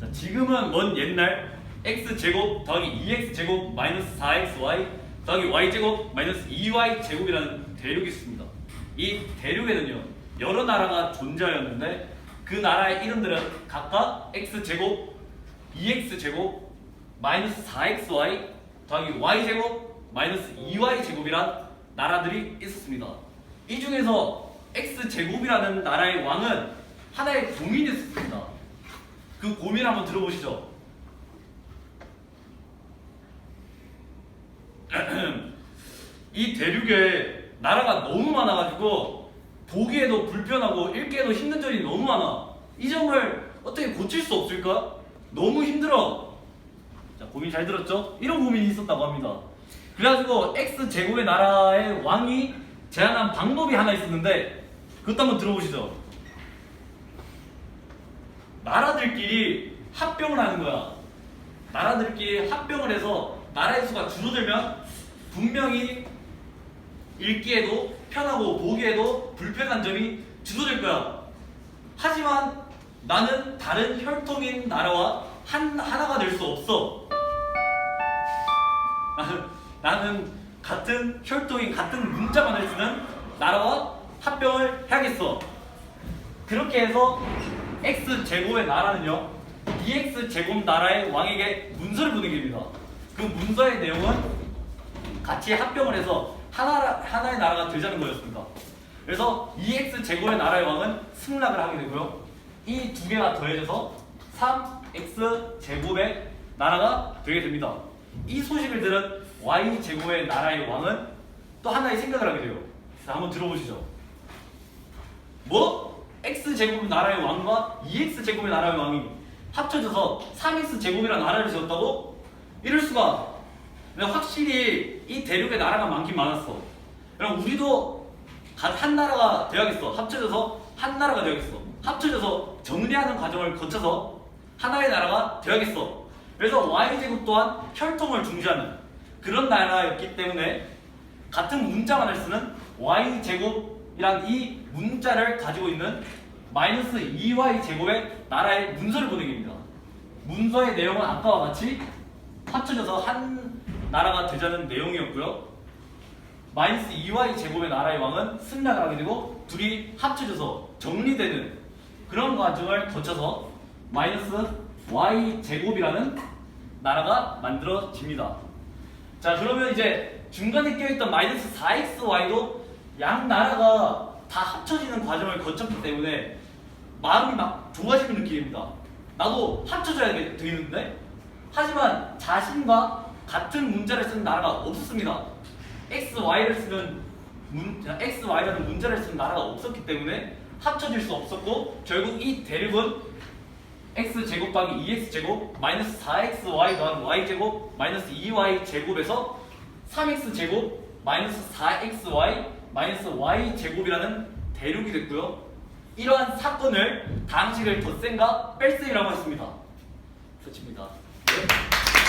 자, 지금은 먼 옛날 x 제곱 더하기 2x 제곱 마이너스 4xy 더하기 y 제곱 마이너스 2y 제곱이라는 대륙이 있습니다. 이 대륙에는요 여러 나라가 존재하였는데 그 나라의 이름들은 각각 x 제곱 2x 제곱 마이너스 4xy 더하기 y 제곱 마이너스 2y 제곱이란 나라들이 있었습니다. 이 중에서 x 제곱이라는 나라의 왕은 하나의 고민이 있었습니다. 그 고민 한번 들어보시죠. 이 대륙에 나라가 너무 많아가지고 보기에도 불편하고 읽기에도 힘든 점이 너무 많아. 이 점을 어떻게 고칠 수 없을까? 너무 힘들어. 자, 고민 잘 들었죠? 이런 고민이 있었다고 합니다. 그래가지고 X 제곱의 나라의 왕이 제안한 방법이 하나 있었는데 그것도 한번 들어보시죠. 나라들끼리 합병을 하는 거야. 나라들끼리 합병을 해서 나라의 수가 줄어들면 분명히 읽기에도 편하고 보기에도 불편한 점이 줄어들 거야. 하지만 나는 다른 혈통인 나라와 한, 하나가 될 수 없어. 나는, 같은 혈통인 같은 문자만을 쓰는 나라와 합병을 해야겠어. 그렇게 해서 x 제곱의 나라는요, 2x 제곱 나라의 왕에게 문서를 보내게 됩니다. 그 문서의 내용은 같이 합병을 해서 하나, 하나의 나라가 되자는 거였습니다. 그래서 2x 제곱의 나라의 왕은 승낙을 하게 되고요. 이 두 개가 더해져서 3x 제곱의 나라가 되게 됩니다. 이 소식을 들은 y 제곱의 나라의 왕은 또 하나의 생각을 하게 돼요. 자, 한번 들어보시죠. 뭐? X 제곱 나라의 왕과 2x 제곱의 나라의 왕이 합쳐져서 3x 제곱이라는 나라를 지었다고? 이럴 수가. 근데 확실히 이 대륙에 나라가 많긴 많았어. 그럼 우리도 가- 한 나라가 되어야겠어. 합쳐져서 한 나라가 되어야겠어. 합쳐져서 정리하는 과정을 거쳐서 하나의 나라가 되어야겠어. 그래서 Y제곱 또한 혈통을 중시하는 그런 나라였기 때문에 같은 문자만을 쓰는 Y제곱 이란 이 문자를 가지고 있는 마이너스 2Y제곱의 나라의 문서를 보내게 됩니다. 문서의 내용은 아까와 같이 합쳐져서 한 나라가 되자는 내용이었고요. 마이너스 2y 제곱의 나라의 왕은 승낙을 하게 되고 둘이 합쳐져서 정리되는 그런 과정을 거쳐서 마이너스 y 제곱이라는 나라가 만들어집니다. 자 그러면 이제 중간에 껴있던 마이너스 4xy도 양 나라가 다 합쳐지는 과정을 거쳤기 때문에 마음이 막 좋아지는 느낌입니다. 나도 합쳐져야 되- 되는데 하지만 자신과 같은 문자를 쓰는 나라가 없었습니다. x, y를 쓰는 문, x, y라는 문자를 쓰는 나라가 없었기 때문에 합쳐질 수 없었고 결국 이 대륙은 x 제곱 더하기 2x 제곱 마이너스 4xy 더하기 y 제곱 마이너스 2y 제곱에서 3x 제곱 마이너스 4xy 마이너스 y 제곱이라는 대륙이 됐고요. 이러한 사건을 당시를 덧셈과 뺄셈이라고 했습니다. 그렇습니다. 네.